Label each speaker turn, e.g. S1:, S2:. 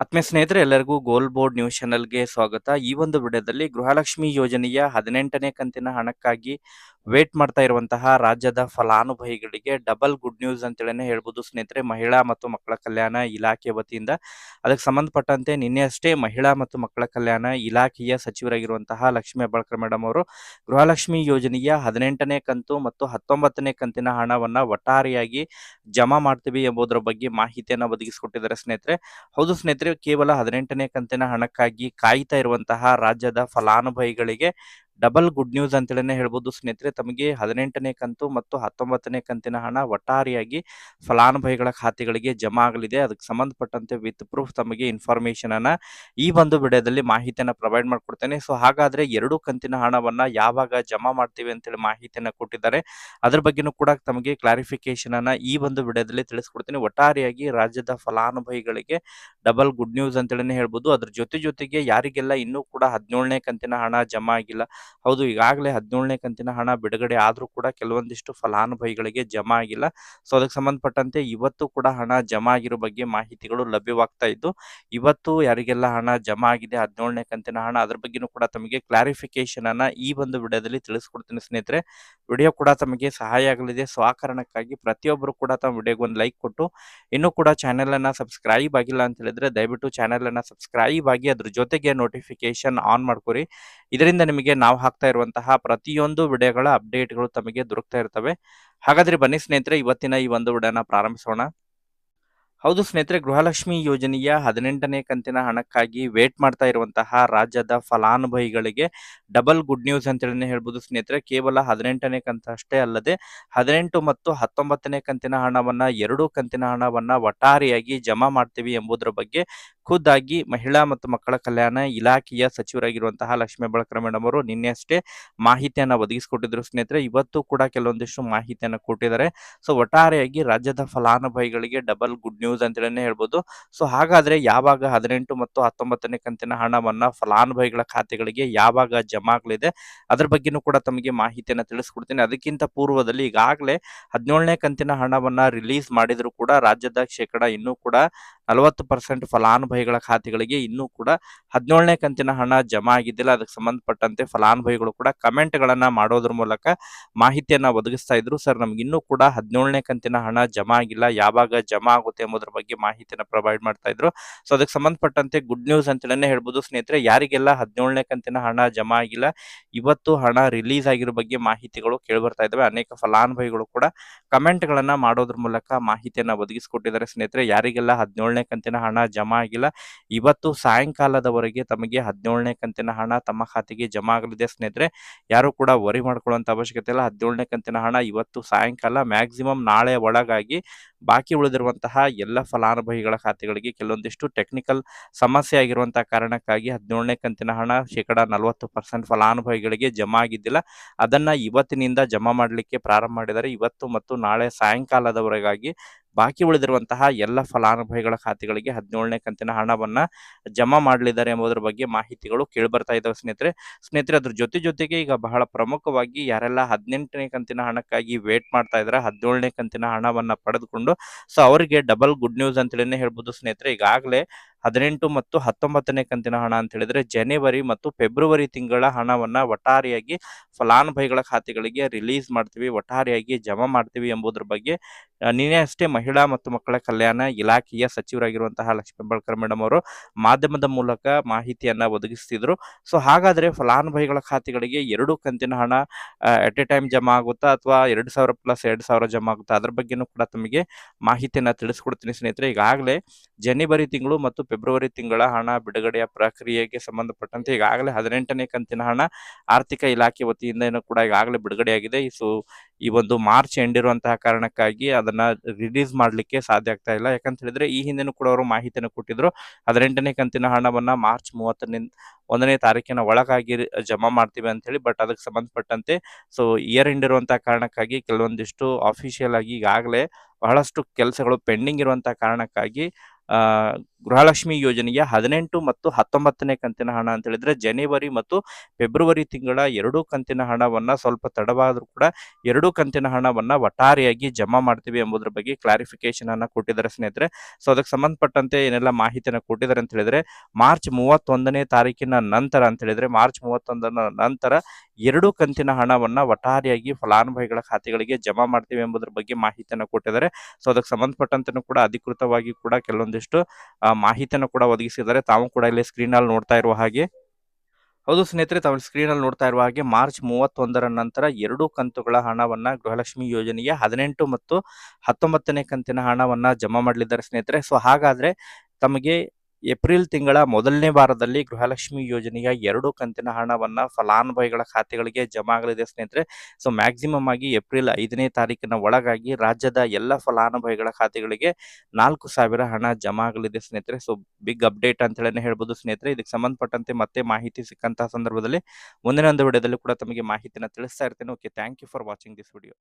S1: ಆತ್ಮೀಯ ಸ್ನೇಹಿತರೆ, ಎಲ್ಲರಿಗೂ ಗೋಲ್ ಬೋರ್ಡ್ ನ್ಯೂಸ್ ಚಾನೆಲ್ಗೆ ಸ್ವಾಗತ. ಈ ಒಂದು ವಿಡಿಯೋದಲ್ಲಿ ಗೃಹಲಕ್ಷ್ಮಿ ಯೋಜನೆಯ ಹದಿನೆಂಟನೇ ಕಂತಿನ ಹಣಕ್ಕಾಗಿ ವೇಟ್ ಮಾಡ್ತಾ ಇರುವಂತಹ ರಾಜ್ಯದ ಫಲಾನುಭವಿಗಳಿಗೆ ಡಬಲ್ ಗುಡ್ ನ್ಯೂಸ್ ಅಂತೇಳಿ ಹೇಳ್ಬೋದು. ಸ್ನೇಹಿತರೆ, ಮಹಿಳಾ ಮತ್ತು ಮಕ್ಕಳ ಕಲ್ಯಾಣ ಇಲಾಖೆ ವತಿಯಿಂದ ಅದಕ್ಕೆ ಸಂಬಂಧಪಟ್ಟಂತೆ ನಿನ್ನೆ ಅಷ್ಟೇ ಮಹಿಳಾ ಮತ್ತು ಮಕ್ಕಳ ಕಲ್ಯಾಣ ಇಲಾಖೆಯ ಸಚಿವರಾಗಿರುವಂತಹ ಲಕ್ಷ್ಮೀ ಹೆಬ್ಬಾಳ್ಕರ್ ಮೇಡಮ್ ಅವರು ಗೃಹಲಕ್ಷ್ಮಿ ಯೋಜನೆಯ ಹದಿನೆಂಟನೇ ಕಂತು ಮತ್ತು ಹತ್ತೊಂಬತ್ತನೇ ಕಂತಿನ ಹಣವನ್ನ ಒಟ್ಟಾರೆಯಾಗಿ ಜಮಾ ಮಾಡ್ತೀವಿ ಎಂಬುದರ ಬಗ್ಗೆ ಮಾಹಿತಿಯನ್ನು ಒದಗಿಸಿಕೊಟ್ಟಿದ್ದಾರೆ ಸ್ನೇಹಿತರೆ. ಹೌದು ಸ್ನೇಹಿತರೆ, ಕೇವಲ ಹದಿನೆಂಟನೇ ಕಂತಿನ ಹಣಕ್ಕಾಗಿ ಕಾಯ್ತಾ ಇರುವಂತಹ ರಾಜ್ಯದ ಫಲಾನುಭವಿಗಳಿಗೆ ಡಬಲ್ ಗುಡ್ ನ್ಯೂಸ್ ಅಂತೇಳಿ ಹೇಳ್ಬೋದು. ಸ್ನೇಹಿತರೆ, ತಮಗೆ ಹದಿನೆಂಟನೇ ಕಂತು ಮತ್ತು ಹತ್ತೊಂಬತ್ತನೇ ಕಂತಿನ ಹಣ ಒಟ್ಟಾರಿಯಾಗಿ ಫಲಾನುಭವಿಗಳ ಖಾತೆಗಳಿಗೆ ಜಮಾ ಆಗಲಿದೆ. ಅದಕ್ಕೆ ಸಂಬಂಧಪಟ್ಟಂತೆ ವಿತ್ ಪ್ರೂಫ್ ತಮಗೆ ಇನ್ಫಾರ್ಮೇಶನ್ ಅನ್ನ ಈ ಒಂದು ವಿಡಿಯೋದಲ್ಲಿ ಮಾಹಿತಿಯನ್ನು ಪ್ರೊವೈಡ್ ಮಾಡ್ಕೊಡ್ತೇನೆ. ಸೊ, ಹಾಗಾದ್ರೆ ಎರಡು ಕಂತಿನ ಹಣವನ್ನ ಯಾವಾಗ ಜಮಾ ಮಾಡ್ತೀವಿ ಅಂತೇಳಿ ಮಾಹಿತಿಯನ್ನು ಕೊಟ್ಟಿದ್ದಾರೆ. ಅದ್ರ ಬಗ್ಗೆನೂ ಕೂಡ ತಮಗೆ ಕ್ಲಾರಿಫಿಕೇಶನ್ ಅನ್ನ ಈ ಒಂದು ವಿಡಿಯೋದಲ್ಲಿ ತಿಳಿಸ್ಕೊಡ್ತೀನಿ. ಒಟ್ಟಾರೆಯಾಗಿ ರಾಜ್ಯದ ಫಲಾನುಭವಿಗಳಿಗೆ ಡಬಲ್ ಗುಡ್ ನ್ಯೂಸ್ ಅಂತೇಳಿ ಹೇಳ್ಬೋದು. ಅದ್ರ ಜೊತೆ ಜೊತೆಗೆ ಯಾರಿಗೆಲ್ಲ ಇನ್ನೂ ಕೂಡ ಹದಿನೇಳನೇ ಕಂತಿನ ಹಣ ಜಮಾ ಆಗಿಲ್ಲ ಹೌದು, ಈಗಾಗಲೇ ಹದಿನೇಳನೇ ಕಂತಿನ ಹಣ ಬಿಡುಗಡೆ ಆದರೂ ಕೂಡ ಕೆಲವೊಂದಿಷ್ಟು ಫಲಾನುಭವಿಗಳಿಗೆ ಜಮಾ ಆಗಿಲ್ಲ. ಸೊ, ಅದಕ್ಕೆ ಸಂಬಂಧಪಟ್ಟಂತೆ ಇವತ್ತು ಕೂಡ ಹಣ ಜಮಾ ಆಗಿರೋ ಬಗ್ಗೆ ಮಾಹಿತಿಗಳು ಲಭ್ಯವಾಗ್ತಾ ಇದ್ದು, ಇವತ್ತು ಯಾರಿಗೆಲ್ಲ ಹಣ ಜಮಾ ಆಗಿದೆ, ಹದಿನೇಳನೇ ಕಂತಿನ ಹಣ, ಅದ್ರ ಬಗ್ಗೆನೂ ಕೂಡ ತಮಗೆ ಕ್ಲಾರಿಫಿಕೇಶನ್ ಅನ್ನ ಈ ಒಂದು ವಿಡಿಯೋದಲ್ಲಿ ತಿಳಿಸ್ಕೊಡ್ತೀನಿ ಸ್ನೇಹಿತರೆ. ವಿಡಿಯೋ ಕೂಡ ತಮಗೆ ಸಹಾಯ ಆಗಲಿದೆ. ಸೊ ಪ್ರತಿಯೊಬ್ಬರು ಕೂಡ ತಮ್ಮ ವಿಡಿಯೋಗೆ ಒಂದು ಲೈಕ್ ಕೊಟ್ಟು, ಇನ್ನೂ ಕೂಡ ಚಾನೆಲ್ ಅನ್ನ ಸಬ್ಸ್ಕ್ರೈಬ್ ಆಗಿಲ್ಲ ಅಂತ ಹೇಳಿದ್ರೆ ದಯವಿಟ್ಟು ಚಾನೆಲ್ ಅನ್ನ ಸಬ್ಸ್ಕ್ರೈಬ್ ಆಗಿ ಅದ್ರ ಜೊತೆಗೆ ನೋಟಿಫಿಕೇಶನ್ ಆನ್ ಮಾಡ್ಕೊರಿ. ಇದರಿಂದ ನಿಮಗೆ ನಾವು ಹಾಕ್ತಾ ಇರುವಂತಹ ಪ್ರತಿಯೊಂದು ವಿಡಿಯೋಗಳ ಅಪ್ಡೇಟ್ಗಳು ತಮಗೆ ದೊರಕ್ತಾ ಇರ್ತವೆ. ಹಾಗಾದ್ರೆ ಬನ್ನಿ ಸ್ನೇಹಿತರೆ, ಇವತ್ತಿನ ಈ ಒಂದು ವಿಡಿಯೋನ ಪ್ರಾರಂಭಿಸೋಣ. ಹೌದು ಸ್ನೇಹಿತರೆ, ಗೃಹಲಕ್ಷ್ಮಿ ಯೋಜನೆಯ ಹದಿನೆಂಟನೇ ಕಂತಿನ ಹಣಕ್ಕಾಗಿ ವೇಟ್ ಮಾಡ್ತಾ ಇರುವಂತಹ ರಾಜ್ಯದ ಫಲಾನುಭವಿಗಳಿಗೆ ಡಬಲ್ ಗುಡ್ ನ್ಯೂಸ್ ಅಂತೇಳಿ ಹೇಳ್ಬೋದು ಸ್ನೇಹಿತರೆ. ಕೇವಲ ಹದಿನೆಂಟನೇ ಕಂತು ಅಷ್ಟೇ ಅಲ್ಲದೆ, ಹದಿನೆಂಟು ಮತ್ತು ಹತ್ತೊಂಬತ್ತನೇ ಕಂತಿನ ಹಣವನ್ನ, ಎರಡು ಕಂತಿನ ಹಣವನ್ನ ಒಟ್ಟಾರೆಯಾಗಿ ಜಮಾ ಮಾಡ್ತೀವಿ ಎಂಬುದರ ಬಗ್ಗೆ ಖುದ್ದಾಗಿ ಮಹಿಳಾ ಮತ್ತು ಮಕ್ಕಳ ಕಲ್ಯಾಣ ಇಲಾಖೆಯ ಸಚಿವರಾಗಿರುವಂತಹ ಲಕ್ಷ್ಮೀ ಬಳಕರ ಮೇಡಮ್ ಅವರು ನಿನ್ನೆ ಅಷ್ಟೇ ಮಾಹಿತಿಯನ್ನ ಒದಗಿಸಿಕೊಟ್ಟಿದ್ರು ಸ್ನೇಹಿತರೆ. ಇವತ್ತು ಕೂಡ ಕೆಲವೊಂದಿಷ್ಟು ಮಾಹಿತಿಯನ್ನು ಕೊಟ್ಟಿದ್ದಾರೆ. ಸೊ ಒಟ್ಟಾರೆಯಾಗಿ ರಾಜ್ಯದ ಫಲಾನುಭವಿಗಳಿಗೆ ಡಬಲ್ ಗುಡ್ ನ್ಯೂಸ್ ಅಂತೇಳಿ ಹೇಳ್ಬೋದು. ಸೊ ಹಾಗಾದ್ರೆ ಯಾವಾಗ ಹದಿನೆಂಟು ಮತ್ತು ಹತ್ತೊಂಬತ್ತನೇ ಕಂತಿನ ಹಣವನ್ನ ಫಲಾನುಭವಿಗಳ ಖಾತೆಗಳಿಗೆ ಯಾವಾಗ ಜಮಾ ಆಗಲಿದೆ ಅದ್ರ ಬಗ್ಗೆನೂ ಕೂಡ ತಮಗೆ ಮಾಹಿತಿಯನ್ನು ತಿಳಿಸ್ಕೊಡ್ತೀನಿ. ಅದಕ್ಕಿಂತ ಪೂರ್ವದಲ್ಲಿ ಈಗಾಗಲೇ ಹದಿನೇಳನೇ ಕಂತಿನ ಹಣವನ್ನ ರಿಲೀಸ್ ಮಾಡಿದ್ರು ಕೂಡ ರಾಜ್ಯದ ಶೇಕಡ ಇನ್ನೂ ಕೂಡ ನಲವತ್ತು ಪರ್ಸೆಂಟ್ ಫಲಾನುಭವಿಗಳ ಖಾತೆಗಳಿಗೆ ಇನ್ನೂ ಕೂಡ ಹದಿನೇಳನೇ ಕಂತಿನ ಹಣ ಜಮಾ ಆಗಿದ್ದಿಲ್ಲ. ಅದಕ್ಕೆ ಸಂಬಂಧಪಟ್ಟಂತೆ ಫಲಾನುಭವಿಗಳು ಕೂಡ ಕಮೆಂಟ್ಗಳನ್ನ ಮಾಡೋದ್ರ ಮೂಲಕ ಮಾಹಿತಿಯನ್ನ ಒದಗಿಸ್ತಾ ಇದ್ರು. ಸರ್, ನಮ್ಗೆ ಇನ್ನೂ ಕೂಡ ಹದಿನೇಳನೇ ಕಂತಿನ ಹಣ ಜಮಾ ಆಗಿಲ್ಲ. ಯಾವಾಗ ಜಮಾ ಆಗುತ್ತೆ ಎಂಬುದರ ಬಗ್ಗೆ ಮಾಹಿತಿಯನ್ನ ಪ್ರೊವೈಡ್ ಮಾಡ್ತಾ ಇದ್ರು. ಸೊ ಅದಕ್ಕೆ ಸಂಬಂಧಪಟ್ಟಂತೆ ಗುಡ್ ನ್ಯೂಸ್ ಅಂತೇಳಿ ಹೇಳ್ಬೋದು. ಸ್ನೇಹಿತರೆ, ಯಾರಿಗೆಲ್ಲ ಹದಿನೇಳನೇ ಕಂತಿನ ಹಣ ಜಮಾ ಆಗಿಲ್ಲ, ಇವತ್ತು ಹಣ ರಿಲೀಸ್ ಆಗಿರೋ ಬಗ್ಗೆ ಮಾಹಿತಿಗಳು ಕೇಳಿ ಬರ್ತಾ ಇದಾವೆ. ಅನೇಕ ಫಲಾನುಭವಿಗಳು ಕೂಡ ಕಮೆಂಟ್ಗಳನ್ನ ಮಾಡೋದ್ರ ಮೂಲಕ ಮಾಹಿತಿಯನ್ನ ಒದಗಿಸಿಕೊಟ್ಟಿದ್ದಾರೆ. ಸ್ನೇಹಿತರೆ, ಯಾರಿಗೆಲ್ಲ ಹದಿನೇಳನೇ ಕಂತಿನ ಹಣ ಜಮಾ ಆಗಿಲ್ಲ. ಇವತ್ತು ಸಾಯಂಕಾಲದವರೆಗೆ ತಮಗೆ ಹದಿನೇಳನೇ ಕಂತಿನ ಹಣ ತಮ್ಮ ಖಾತೆಗೆ ಜಮಾ ಆಗಲಿದೆ ಸ್ನೇಹಿತರೆ. ಯಾರು ಕೂಡ ವರಿ ಮಾಡ್ಕೊಳ್ಳುವಂತ ಅವಶ್ಯಕತೆ ಇಲ್ಲ. ಹದಿನೇಳನೇ ಕಂತಿನ ಹಣ ಇವತ್ತು ಸಾಯಂಕಾಲ ಮ್ಯಾಕ್ಸಿಮಮ್ ನಾಳೆ ಒಳಗಾಗಿ ಬಾಕಿ ಉಳಿದಿರುವಂತಹ ಎಲ್ಲ ಫಲಾನುಭವಿಗಳ ಖಾತೆಗಳಿಗೆ ಕೆಲವೊಂದಿಷ್ಟು ಟೆಕ್ನಿಕಲ್ ಸಮಸ್ಯೆ ಆಗಿರುವಂತಹ ಕಾರಣಕ್ಕಾಗಿ ಹದಿನೇಳನೇ ಕಂತಿನ ಹಣ ಶೇಕಡ ನಲವತ್ತು ಪರ್ಸೆಂಟ್ ಫಲಾನುಭವಿಗಳಿಗೆ ಜಮಾ ಆಗಿದ್ದಿಲ್ಲ. ಅದನ್ನ ಇವತ್ತಿನಿಂದ ಜಮಾ ಮಾಡಲಿಕ್ಕೆ ಪ್ರಾರಂಭ ಮಾಡಿದ್ದಾರೆ. ಇವತ್ತು ಮತ್ತು ನಾಳೆ ಸಾಯಂಕಾಲದವರೆಗಾಗಿ ಬಾಕಿ ಉಳಿದಿರುವಂತಹ ಎಲ್ಲ ಫಲಾನುಭವಿಗಳ ಖಾತೆಗಳಿಗೆ ಹದಿನೇಳನೇ ಕಂತಿನ ಹಣವನ್ನ ಜಮಾ ಮಾಡಲಿದ್ದಾರೆ ಎಂಬುದರ ಬಗ್ಗೆ ಮಾಹಿತಿಗಳು ಕೇಳಿ ಬರ್ತಾ ಇದ್ದಾವೆ ಸ್ನೇಹಿತರೆ. ಸ್ನೇಹಿತರೆ, ಅದ್ರ ಜೊತೆ ಜೊತೆಗೆ ಈಗ ಬಹಳ ಪ್ರಮುಖವಾಗಿ ಯಾರೆಲ್ಲ ಹದಿನೆಂಟನೇ ಕಂತಿನ ಹಣಕ್ಕಾಗಿ ವೇಟ್ ಮಾಡ್ತಾ ಇದ್ದಾರೆ ಹದಿನೇಳನೇ ಕಂತಿನ ಹಣವನ್ನ ಪಡೆದುಕೊಂಡು, ಸೊ ಅವರಿಗೆ ಡಬಲ್ ಗುಡ್ ನ್ಯೂಸ್ ಅಂತೇಳಿ ಹೇಳ್ಬೋದು ಸ್ನೇಹಿತರೆ. ಈಗಾಗಲೇ ಹದಿನೆಂಟು ಮತ್ತು ಹತ್ತೊಂಬತ್ತನೇ ಕಂತಿನ ಹಣ ಅಂತ ಹೇಳಿದ್ರೆ ಜನವರಿ ಮತ್ತು ಫೆಬ್ರವರಿ ತಿಂಗಳ ಹಣವನ್ನ ಒಟ್ಟಾರೆಯಾಗಿ ಫಲಾನುಭವಿಗಳ ಖಾತೆಗಳಿಗೆ ರಿಲೀಸ್ ಮಾಡ್ತೀವಿ, ಒಟ್ಟಾರೆಯಾಗಿ ಜಮಾ ಮಾಡ್ತೀವಿ ಎಂಬುದರ ಬಗ್ಗೆ ನಿನ್ನೆ ಅಷ್ಟೇ ಮಹಿಳಾ ಮತ್ತು ಮಕ್ಕಳ ಕಲ್ಯಾಣ ಇಲಾಖೆಯ ಸಚಿವರಾಗಿರುವಂತಹ ಲಕ್ಷ್ಮೀ ಮೇಡಮ್ ಅವರು ಮಾಧ್ಯಮದ ಮೂಲಕ ಮಾಹಿತಿಯನ್ನ ಒದಗಿಸ್ತಿದ್ರು. ಸೊ, ಹಾಗಾದ್ರೆ ಫಲಾನುಭವಿಗಳ ಖಾತೆಗಳಿಗೆ ಎರಡು ಕಂತಿನ ಹಣ ಅಟ್ ಎ ಟೈಮ್ ಜಮಾ ಆಗುತ್ತಾ ಅಥವಾ ಎರಡು ಸಾವಿರ ಪ್ಲಸ್ ಎರಡು ಸಾವಿರ ಜಮಾ ಆಗುತ್ತಾ? ಅದ್ರ ಬಗ್ಗೆನೂ ಕೂಡ ತಮಗೆ ಮಾಹಿತಿಯನ್ನ ತಿಳಿಸ್ಕೊಡ್ತೀನಿ ಸ್ನೇಹಿತರೆ. ಈಗಾಗಲೇ ಜನವರಿ ತಿಂಗಳು ಮತ್ತು ಫೆಬ್ರವರಿ ತಿಂಗಳ ಹಣ ಬಿಡುಗಡೆಯ ಪ್ರಕ್ರಿಯೆಗೆ ಸಂಬಂಧಪಟ್ಟಂತೆ ಈಗಾಗಲೇ ಹದಿನೆಂಟನೇ ಕಂತಿನ ಹಣ ಆರ್ಥಿಕ ಇಲಾಖೆ ವತಿಯಿಂದ ಕೂಡ ಈಗಾಗಲೇ ಬಿಡುಗಡೆಯಾಗಿದೆ. ಸೊ, ಈ ಒಂದು ಮಾರ್ಚ್ ಎಂಡ್ ಇರುವಂತಹ ಕಾರಣಕ್ಕಾಗಿ ಅದನ್ನ ರಿಲೀಸ್ ಮಾಡಲಿಕ್ಕೆ ಸಾಧ್ಯ ಆಗ್ತಾ ಇಲ್ಲ. ಯಾಕಂತ ಹೇಳಿದ್ರೆ ಈ ಹಿಂದೆನೂ ಕೂಡ ಅವರು ಮಾಹಿತಿಯನ್ನು ಕೊಟ್ಟಿದ್ರು. ಹದಿನೆಂಟನೇ ಕಂತಿನ ಹಣವನ್ನ ಮಾರ್ಚ್ ಮೂವತ್ತರಿಂದ ಒಂದನೇ ತಾರೀಕಿನ ಒಳಗಾಗಿ ಜಮಾ ಮಾಡ್ತೀವಿ ಅಂತ ಹೇಳಿ, ಬಟ್ ಅದಕ್ಕೆ ಸಂಬಂಧಪಟ್ಟಂತೆ ಸೊ, ಇಯರ್ ಎಂಡ್ ಇರುವಂತಹ ಕಾರಣಕ್ಕಾಗಿ ಕೆಲವೊಂದಿಷ್ಟು ಅಫಿಷಿಯಲ್ ಆಗಿ ಈಗಾಗಲೇ ಬಹಳಷ್ಟು ಕೆಲಸಗಳು ಪೆಂಡಿಂಗ್ ಇರುವಂತಹ ಕಾರಣಕ್ಕಾಗಿ ಗೃಹಲಕ್ಷ್ಮಿ ಯೋಜನೆಯ ಹದಿನೆಂಟು ಮತ್ತು ಹತ್ತೊಂಬತ್ತನೇ ಕಂತಿನ ಹಣ ಅಂತ ಹೇಳಿದ್ರೆ ಜನವರಿ ಮತ್ತು ಫೆಬ್ರವರಿ ತಿಂಗಳ ಎರಡೂ ಕಂತಿನ ಹಣವನ್ನ ಸ್ವಲ್ಪ ತಡವಾದರೂ ಕೂಡ ಎರಡೂ ಕಂತಿನ ಹಣವನ್ನ ಒಟ್ಟಾರೆಯಾಗಿ ಜಮಾ ಮಾಡ್ತೀವಿ ಎಂಬುದ್ರ ಬಗ್ಗೆ ಕ್ಲಾರಿಫಿಕೇಶನ್ ಅನ್ನ ಕೊಟ್ಟಿದ್ದಾರೆ ಸ್ನೇಹಿತರೆ. ಸೊ ಅದಕ್ಕೆ ಸಂಬಂಧಪಟ್ಟಂತೆ ಏನೆಲ್ಲ ಮಾಹಿತಿಯನ್ನು ಕೊಟ್ಟಿದ್ದಾರೆ ಅಂತ ಹೇಳಿದ್ರೆ ಮಾರ್ಚ್ ಮೂವತ್ತೊಂದನೇ ತಾರೀಕಿನ ನಂತರ ಅಂತ ಹೇಳಿದ್ರೆ ಮಾರ್ಚ್ ಮೂವತ್ತೊಂದರ ನಂತರ ಎರಡು ಕಂತಿನ ಹಣವನ್ನ ಒಟ್ಟಾರೆಯಾಗಿ ಫಲಾನುಭವಿಗಳ ಖಾತೆಗಳಿಗೆ ಜಮಾ ಮಾಡ್ತೀವಿ ಎಂಬುದರ ಬಗ್ಗೆ ಮಾಹಿತಿಯನ್ನು ಕೊಟ್ಟಿದ್ದಾರೆ. ಸೊ ಅದಕ್ಕೆ ಸಂಬಂಧಪಟ್ಟಂತೆ ಕೂಡ ಅಧಿಕೃತವಾಗಿ ಕೂಡ ಕೆಲವೊಂದಿಷ್ಟು ಮಾಹಿತಿಯನ್ನು ಕೂಡ ಒದಗಿಸಿದ್ದಾರೆ. ತಾವು ಕೂಡ ಇಲ್ಲಿ ಸ್ಕ್ರೀನ್ ಅಲ್ಲಿ ನೋಡ್ತಾ ಇರುವ ಹಾಗೆ. ಹೌದು ಸ್ನೇಹಿತರೆ, ತಾವು ಸ್ಕ್ರೀನ್ ಅಲ್ಲಿ ನೋಡ್ತಾ ಇರುವ ಹಾಗೆ ಮಾರ್ಚ್ ಮೂವತ್ತೊಂದರ ನಂತರ ಎರಡು ಕಂತುಗಳ ಹಣವನ್ನ ಗೃಹಲಕ್ಷ್ಮಿ ಯೋಜನೆಗೆ ಹದಿನೆಂಟು ಮತ್ತು ಹತ್ತೊಂಬತ್ತನೇ ಕಂತಿನ ಹಣವನ್ನ ಜಮಾ ಮಾಡಲಿದ್ದಾರೆ ಸ್ನೇಹಿತರೆ. ಸೊ ಹಾಗಾದ್ರೆ ತಮಗೆ ಏಪ್ರಿಲ್ ತಿಂಗಳ ಮೊದಲನೇ ವಾರದಲ್ಲಿ ಗೃಹಲಕ್ಷ್ಮಿ ಯೋಜನೆಯ ಎರಡು ಕಂತಿನ ಹಣವನ್ನ ಫಲಾನುಭವಿಗಳ ಖಾತೆಗಳಿಗೆ ಜಮಾ ಆಗಲಿದೆ ಸ್ನೇಹಿತರೆ. ಸೊ ಮ್ಯಾಕ್ಸಿಮಮ್ ಆಗಿ ಏಪ್ರಿಲ್ ಐದನೇ ತಾರೀಕಿನ ಒಳಗಾಗಿ ರಾಜ್ಯದ ಎಲ್ಲ ಫಲಾನುಭವಿಗಳ ಖಾತೆಗಳಿಗೆ ನಾಲ್ಕು ಸಾವಿರ ಹಣ ಜಮಾ ಆಗಲಿದೆ ಸ್ನೇಹಿತರೆ. ಸೊ ಬಿಗ್ ಅಪ್ಡೇಟ್ ಅಂತ ಹೇಳಿ ಹೇಳ್ಬೋದು ಸ್ನೇಹಿತರೆ. ಇದಕ್ಕೆ ಸಂಬಂಧಪಟ್ಟಂತೆ ಮತ್ತೆ ಮಾಹಿತಿ ಸಿಕ್ಕಂತಹ ಸಂದರ್ಭದಲ್ಲಿ ಮುಂದಿನ ಒಂದು ವಿಡಿಯೋದಲ್ಲಿ ಕೂಡ ತಮಗೆ ಮಾಹಿತಿನ ತಿಳಿಸ್ತಾ ಇರ್ತೇನೆ. Okay thank you for watching this video